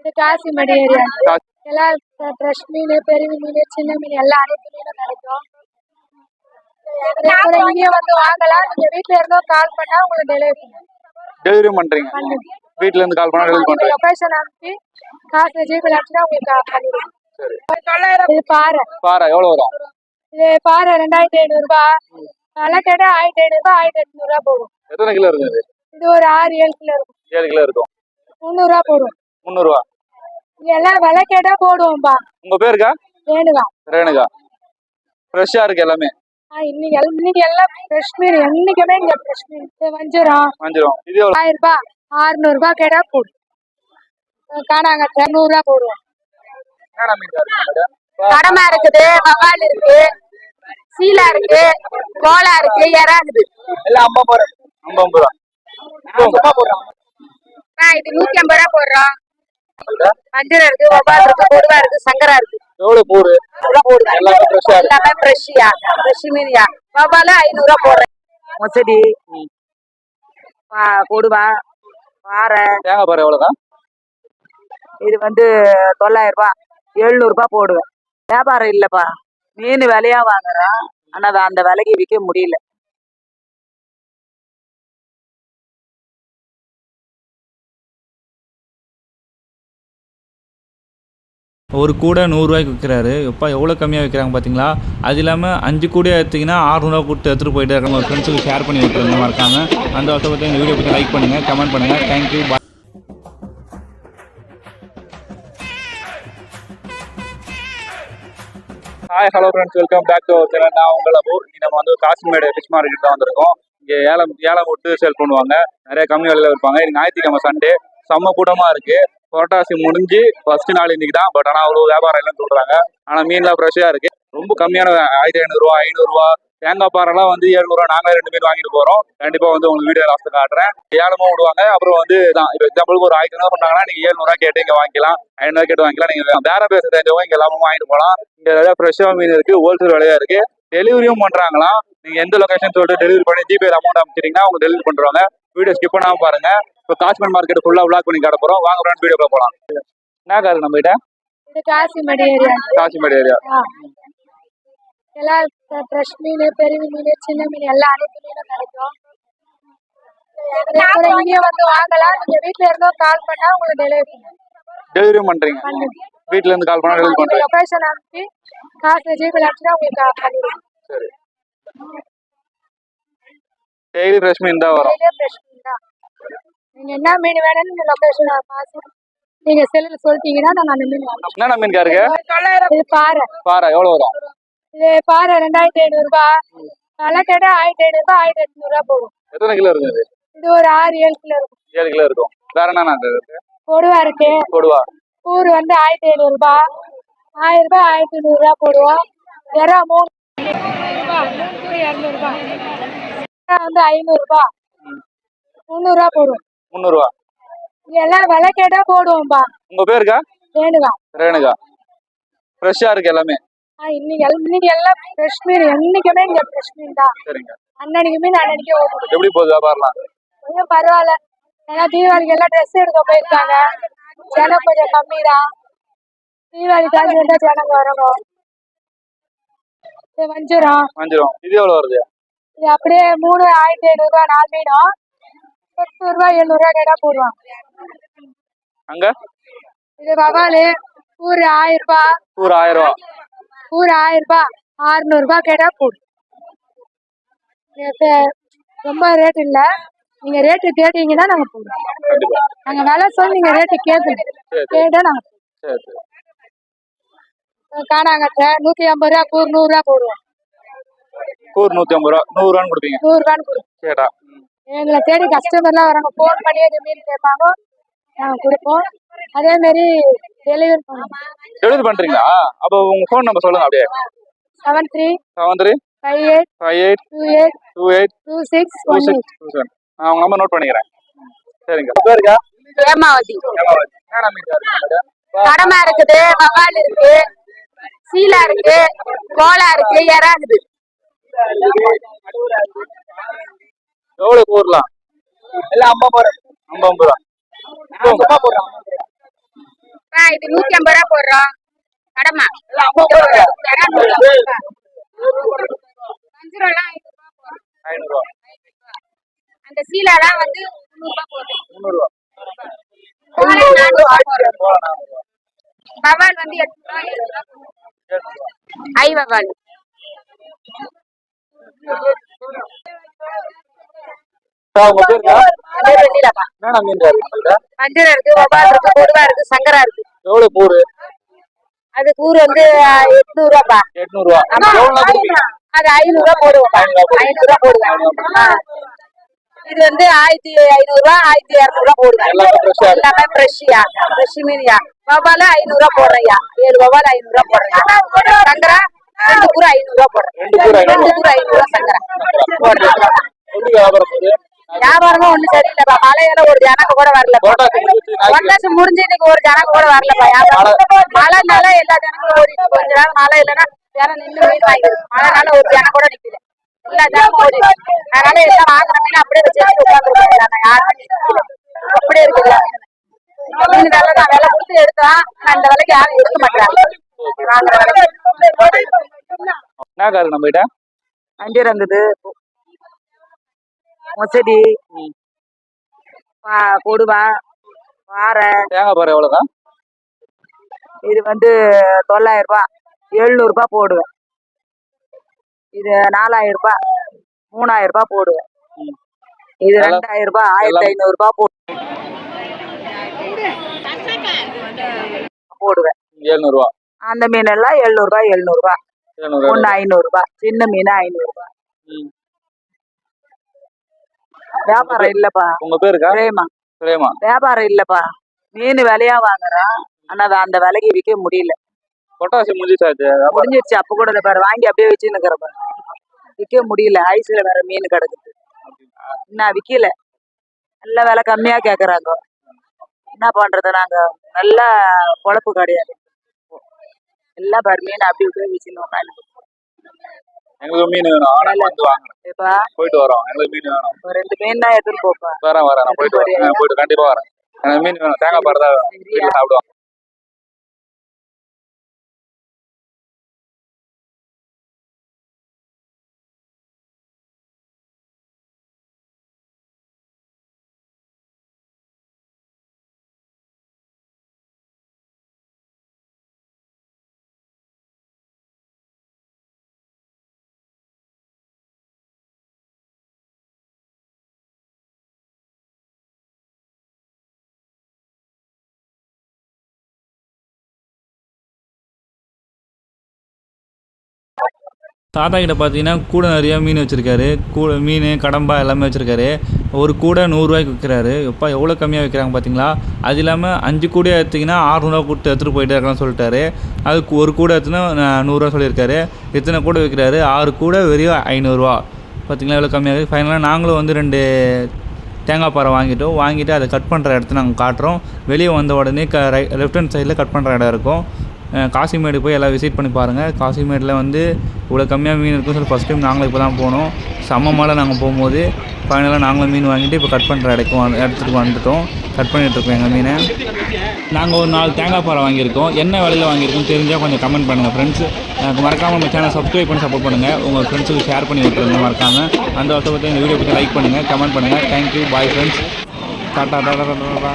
இது காசிமடி ஏரியா. கா- எல்லாம் ஃப்ரெஷ் மீன் பெரிய மீன் சின்ன மீன் எல்லாம் அனைத்து மீனும் கிடைக்கும் இங்கேயே வந்து வாங்கலாம். நீங்க வீட்ல இருந்தோ கால் பண்ணா உங்களுக்கு டெலிவரி பண்ணுவோம். டெலிவரி பண்றீங்க. வீட்ல இருந்து கால் பண்ணா டெலிவரி உங்க பண்றீங்க. லொகேஷன் அனுப்பி காசு ஜிபே அனுப்பிச்சுனா உங்களுக்கு பண்ணிடுவோம். சரி. இது பாறை. பாரா எவ்வளவு வரும்? இது பாறை ரெண்டாயிரத்தி ஐநூறு ரூபாய். விளக்கடை ஆயிரத்தி ஐநூறு ரூபாய் ஆயிரத்தி எட்நூறு ரூபாய் போடும் எத்தனை கிலோ இது? ஒரு ஆறு ஏழு கிலோ இருக்கும். ஏழு கிலோ இருக்கும். முந்நூறு ரூபாய் போடும் முந்நூறுவா இங்க எல்லாம் விளக்கேட்டா போடுவோம்பா. உங்க பேருக்கா? வேணுவா ரேணுகா. ஃப்ரெஷ்ஷா இருக்கு எல்லாமே? இன்னைக்கு இன்னைக்கு எல்லாம் ஃப்ரெஷ் மீன். என்னைக்குமே இங்க ஃப்ரெஷ் மீன். வஞ்சிரம். வஞ்சிரம். இது ஆயிரம் ரூபாய் ஆறுநூறு ரூபாய் கேட்டா போடும் காணாங்கத்தை நூறு ரூபாய் போடுவோம்? கடமை இருக்குது. வவால் இருக்கு. சீலா இருக்கு. கோலா இருக்கு. எறா இருக்குது. எல்லாம் ஐம்பது ரூபா. ஐம்பது ரூபா. ரூபா இது நூத்தி ஐம்பது ரூபாய் போடுறோம். வஞ்சரம் இருக்கு வவால் இருக்கு கொடுவா இருக்கு சங்கரா இருக்கு. எவ்வளவு பூரு எல்லாமே ஃப்ரெஷ்ஷா இருக்கு. எல்லாமே ஃப்ரெஷ்ஷியா ஃப்ரெஷ் மீன்யா. வவால ஐநூறு ரூபாய் போடுறேன். மொசடி. கொடுவா பாறை தேங்காய் எவ்வளவுதான் இது வந்து தொள்ளாயிரம் ரூபாய் எழுநூறு ரூபாய் போடுவேன். வியாபாரம் இல்லப்பா. மீன் விலையா வாங்குறோம் ஆனா அந்த விலைக்கு விற்க முடியல. ஒரு கூடை நூறுரூவாய்க்கு விற்கிறாரு. எப்பா எவ்வளோ கம்மியாக விற்கிறாங்க பார்த்தீங்களா அது இல்லாமல் அஞ்சு கூடை எடுத்திங்கன்னா ஆறுநூறுவா கொடுத்து எடுத்துகிட்டு போயிட்டு இருக்காங்க. ஒரு ஃப்ரெண்ட்ஸுக்கு ஷேர் பண்ணி விட்டுருங்க மறக்காம அந்த வருஷம் பற்றி இந்த வீடியோ பற்றி லைக் பண்ணுங்கள் கமெண்ட் பண்ணுங்கள் thank you bye hi hello friends welcome back to channel நான் உங்கள் அபு இன்னைக்கு நம்ம வந்து காசிமேடு ஃபிஷ் மார்க்கெட் தான் வந்திருக்கோம். இங்கே ஏலம் ஏலம் விட்டு சேல் பண்ணுவாங்க. நிறைய கம்மி விலையில் விற்பாங்க. இன்னைக்கு ஞாயிற்றுக்கிழமை சண்டே செம்ம கூட்டமா இருக்குது புரட்டாசி முடிஞ்சு ஃபர்ஸ்ட் நாள் இன்னைக்கு தான் பட் ஆனால் அவ்வளோ வியாபாரம் இல்லைன்னு சொல்கிறாங்க ஆனால் மீன்லாம் ஃப்ரெஷ்ஷாக இருக்கு. ரொம்ப கம்மியான ஆயிரத்தி ஐநூறுரூவா ஐநூறுரூவா தேங்காய் பாறைலாம் வந்து எழுநூறுவா நாங்களே ரெண்டு மீன் வாங்கிட்டு போகிறோம் கண்டிப்பாக வந்து உங்களுக்கு வீடியோ லாஸ்ட் காட்டுறேன். ஏழமும் விடுவாங்க. அப்புறம் வந்து தான் இப்போ எக்ஸாம்பிளுக்கு ஒரு ஆயிரத்தி ஐநூறு பண்ணாங்கன்னா நீங்கள் ஏழுநூறுவா கேட்டு இங்கே வாங்கிக்கலாம். ஐநூறுவா கேட்டு வாங்கிக்கலாம். நீங்கள் வேற பேச தெரிஞ்சவங்க இங்கே எல்லாமே வாங்கிட்டு போகலாம் இங்கே நிறையா ஃப்ரெஷ்ஷாக மீன் இருக்குது ஹோல்சேல் விலையா இருக்குது டெலிவரியும் பண்ணுறாங்களாம் நீங்கள் எந்த லொக்கேஷன் சொல்லிட்டு டெலிவரி பண்ணி ஜிபே அமௌண்ட் அமைச்சிட்டீங்கன்னா அவங்க டெலிவரி பண்ணுறாங்க வீடியோ ஸ்கிப் பண்ணாம பாருங்க. இப்போ காஸ்மெண்ட் மார்க்கெட் ஃபுல்லா விளாக் பண்ணி காட்ட போறோம். வாங்க ஃப்ரெண்ட் வீடியோ போகலாம் என்ன காரு நம்ம கிட்ட? காசிமடி ஏரியா காசிமேடு ஏரியா எல்லாம் ஃப்ரெஷ் மீன் பெரிய மீன் சின்ன மீன் எல்லாம் அனைத்து மீனும் கிடைக்கும். இங்கேயே வந்து வாங்கலாம். நீங்க வீட்ல இருந்தோ கால் பண்ணா உங்களுக்கு டெலிவரி பண்ணுவோம். டெலிவரியும் பண்றீங்க. வீட்ல இருந்து கால் பண்ணா டெலிவரி உங்க பண்றீங்க. லொகேஷன் அனுப்பி காசு ஜிபே அனுப்பிச்சுனா உங்களுக்கு பண்ணிடுவோம். சரி. டெய்லி ஃப்ரெஷ் மீன் தான் வரும். டெய்லியும் ஃப்ரெஷ் மீன் தான். நீங்க என்ன மீன் வேணும்னு நீங்க லொகேஷன் பார்த்து நீங்க செல்லுல சொல்லிட்டீங்கன்னா நாங்க அந்த மீன் வாங்கிப்போம். என்னென்ன மீன் இருக்கு? இது பாறை. பாரா எவ்வளவு வரும்? இது பாறை ரெண்டாயிரத்தி ஐநூறு ரூபாய் விளக்கடை ஆயிரத்தி ஐநூறு ரூபாய் ஆயிரத்தி எட்நூறு ரூபாய் போடும் எத்தனை கிலோ இருக்குது இது? ஒரு ஆறு ஏழு கிலோ இருக்கும். ஏழு கிலோ இருக்கும். வேற என்னென்ன இருக்கு கொடுவா இருக்கு. கொடுவா கூறு வந்து ஆயிரத்தி ஐநூறு ரூபாய் ஆயிரம் ரூபாய் ஆயிரத்தி நூறு ரூபாய் போடுவோம். எறா மூணு இரநூறுபா வந்து ஐநூறு ரூபாய் முந்நூறு ரூபாய் போடுவோம். முந்நூறுவா. எல்லாம் விலை கேட்டா போடுவோம்பா. உங்க பேருக்கா? வேணுவா ரேணுகா. ஃப்ரெஷ்ஷா இருக்கு எல்லாமே. இன்னைக்கு இன்னைக்கு எல்லாம் ஃப்ரெஷ் மீன். என்னைக்குமே இங்க ஃப்ரெஷ் மீன் தான். சரிங்க. அன்னன்னைக்கு மீன் அன்னன்னைக்கே ஓடும் எப்படி போகுது வியாபாரம்லாம்? கொஞ்சம் பரவாயில்ல. ஏன்னா தீபாவளிக்கு எல்லாம் ட்ரெஸ் எடுக்க போயிருக்காங்க. ஜனம் கொஞ்சம் கம்மி தான் தீபாவளி தாண்டி வந்தா ஜனங்க வரணும் வஞ்சிரம். வஞ்சிரம். இது எவ்வளவு வருது? இது அப்படியே மூணு ஆயிரத்தி ஐநூறு ரூபா நாலு மீனும் எட்நூறு ரூபாய் எழுநூறு ரூபாய் கேட்டா போடுவாங்க. அங்க? இது வவாலு கூறு ஆயிரம் ரூபாய் ஒரு ஆயிரம் ரூபா கூறு ஆயிரம் ரூபாய் அறுநூறு ரூபாய் கேட்டா போடும் ரொம்ப ரேட் இல்ல. நீங்க ரேட்டு கேட்டீங்கன்னா நாங்க போடுவோம் கண்டிப்பா. நாங்க விலை சொல்லி நீங்க ரேட்டு கேட்பீங்க சரி கேட்டா நாங்க சரி சரி. காணாங்கத்தை நூத்தி ஐம்பது ரூபா கூறு நூறு ரூபா போடுவோம். கூறு நூத்தி ஐம்பது ரூபா நூறு ரூபான்னு கொடுப்பீங்க. நூறு ரூபான்னு கொடுப்போம். கேட்டா எங்களை தேடி கஸ்டமர்லாம் வராங்க. ஃபோன் பண்ணி எது மீன் கேட்பாங்க. நாங்க கொடுப்போம். அதே மாதிரி டெலிவரி பண்ணுவோம். டெலிவரி பண்றீங்களா? அப்போ உங்க ஃபோன் நம்பர் சொல்லுங்க அப்படியே. Seven three seven three five eight five eight two eight two eight two six two one six two seven நான் உங்க நம்பர் நோட் பண்ணிக்கிறேன். சரிங்க. மீன் இருக்கு மேடம் கடமை இருக்குது வவால் இருக்கு சீலா இருக்கு கோலா இருக்கு எறா இருக்குது. எவ்வளவு கூறலாம் எல்லாம் ஐம்பது ரூபா ஐம்பது ரூபா. இது நூத்தி ஐம்பது ரூபா போடுறோம். கடமா வஞ்சிரம்லாம் ஐநூறு ரூபா போடுறோம். ஐநூறுரூவா அந்த சீலாலாம் வந்து முந்நூறு ரூபா போடுறோம். போடுறோம். வவால் வந்து எட்டு ரூபா போடுறோம். ஐ வவால் வஞ்சிரம் இருக்கு வபால் இருக்கு கொடுவா இருக்கு சங்கரா இருக்கு. எவ்வளவு கூறு? அது கூறு வந்து எட்நூறு ரூபாப்பா அது ஐநூறு ரூபா போடுவோம் ஐநூறு ரூபா போடுவேன். இது வந்து ஆயிரத்தி ஐநூறு ரூபா ஆயிரத்தி இருநூறு ரூபா போடுவேன். எல்லாமே ஃப்ரெஷ்ஷியா ஃப்ரெஷ் மீன்யா. ஐநூறு ரூபா போடுறையா ஏழு வவால ஐநூறு ரூபா போடுறேன் சங்கரா ரெண்டு கூறு ஐநூறு ரூபா போடுறேன் ரெண்டு கூறு ஐநூறு ரூபா சங்கரா வியாபாரமும் ஒண்ணு மழையில ஒரு ஜனங்க கூட வரல புரட்டாசி முடிஞ்சு இன்னைக்கு ஒரு ஜனங்க கூட வரலப்பா வியாபாரம் மழைனால எல்லா ஜனங்களும் ஓடிச்சு கொஞ்ச நேரம் மழை இல்லைன்னா ஜனம் நின்று மீன் வாங்கிடுது மழைனால ஒரு ஜனம் கூட நிக்கல எல்லா ஜனமும் அதனால எல்லாம் வாங்குற மீன் அப்படியே வச்சு உட்காந்துருக்காங்க யாருமே அப்படியே இருக்குது மீன் கொடுத்து எடுத்தா அந்த விலைக்கு யாரும் எடுக்க மாட்டாங்க என்ன காரு நம்ம கிட்ட அஞ்சு ரங்குது மொசடி கொடுவா பாறை தேங்காய் பாரு எவ்வளவுதான் இது வந்து தொள்ளாயிரம் ரூபாய் எழுநூறு ரூபாய் போடுவேன். இது நாலாயிரம் ரூபாய் மூணாயிரம் ரூபாய் போடுவேன். இது ரெண்டாயிரம் ரூபாய் ஆயிரத்தி ஐநூறு ரூபாய் போ- போடுவேன். எழுநூறுவா அந்த மீன் எல்லாம் எழுநூறு ரூபாய் எழுநூறு ரூபாய் எழுநூறு ஒண்ணு ஐநூறு ரூபாய் சின்ன மீன் ஐநூறு ரூபாய் ம். வியாபாரம் இல்லப்பா. உங்க பேருக்கா பிரேமா. பிரேமா. வியாபாரம் இல்லப்பா. மீன் விலையா வாங்குறான் ஆனா அந்த விலைக்கு விற்க முடியல. பொட்டாசி வியாபாரம். முடிஞ்சிருச்சு. அப்ப கூட இதை பாரு. வாங்கி அப்படியே வச்சு நிக்கிறப்ப விற்க முடியல. ஐஸ்ல வேற மீன் கிடக்குது. இன்னும் விக்கல. நல்ல விலை கம்மியா கேக்குறாங்க. என்ன பண்றது நாங்க நல்ல பொழப்பு கிடையாது. எல்லாம் பாரு மீன் அப்படி இப்படியே வச்சுன்னு உட்காந்து எங்களுக்கு மீன் வேணும். ஆனா வந்து வாங்குறேன் போயிட்டு வரோம். எங்களுக்கு மீன் வேணும். ரெண்டு மீன் தான் எடுத்துன்னு போப்பா. வரேன் வரேன். நான் போயிட்டு வரேன். போயிட்டு கண்டிப்பா வரேன். எனக்கு மீன் வேணும். தேங்காய் பாரு தான் வீட்டுல சாப்பிடுவோம். தாத்தா கிட்ட பார்த்தீங்கன்னா கூட நிறையா மீன் வச்சுருக்காரு. கூட மீன் கடம்பா எல்லாமே வச்சுருக்காரு. ஒரு கூடை நூறுரூவாய்க்கு விற்கிறாரு எப்பா எவ்வளோ கம்மியாக விற்கிறாங்க பார்த்தீங்களா அது இல்லாமல் அஞ்சு கூடையை எடுத்திங்கன்னா ஆறுநூறுவா கொடுத்து எடுத்துகிட்டு போயிட்டே இருக்கான்னு சொல்லிட்டாரு. அதுக்கு ஒரு கூடை எடுத்துனா நூறுரூவா சொல்லியிருக்காரு. இத்தனை கூடை விற்கிறாரு ஆறு கூடை வெறும் ஐநூறுரூவா பார்த்தீங்களா எவ்வளோ கம்மியாக இருக்குது ஃபைனலாக நாங்களும் வந்து ரெண்டு தேங்காய் பாறை வாங்கிட்டோம். வாங்கிட்டு அதை கட் பண்ணுற இடத்த நாங்கள் காட்டுறோம். வெளியே வந்த உடனே க ரை லெஃப்ட் ஹேண்ட் சைடில் கட் பண்ணுற இடம் இருக்கும். காசிமேடு போய் எல்லாம் விசிட் பண்ணி பாருங்கள் காசிமேடில் வந்து இவ்வளோ கம்மியாக மீன் இருக்குன்னு சொல்லி ஃபஸ்ட் டைம் நாங்களும் இப்போ தான் போனோம். செம்ம மழை நாங்கள் போகும்போது. ஃபைனலாக நாங்களும் மீன் வாங்கிட்டு இப்போ கட் பண்ணுற இடத்துக்கு வந்து இடத்துக்கு வந்துட்டோம். கட் பண்ணிகிட்ருக்கோம் எங்கள் மீனை. நாங்கள் ஒரு நாலு தேங்காய் பாறை வாங்கியிருக்கோம். என்ன விலையில் வாங்கியிருக்கோம் தெரிஞ்சால் கொஞ்சம் கமெண்ட் பண்ணுங்கள் ஃப்ரெண்ட்ஸ் எனக்கு மறக்காமல் நம்ம சேனல் சப்ஸ்கிரைப் பண்ணி சப்போர்ட் பண்ணுங்கள் உங்கள் ஃப்ரெண்ட்ஸுக்கு ஷேர் பண்ணி விட்டுருங்க மறக்காமல் அந்த வருஷத்தை இந்த வீடியோ பற்றி லைக் பண்ணுங்கள் கமெண்ட் பண்ணுங்கள் thank you bye friends tata tata tata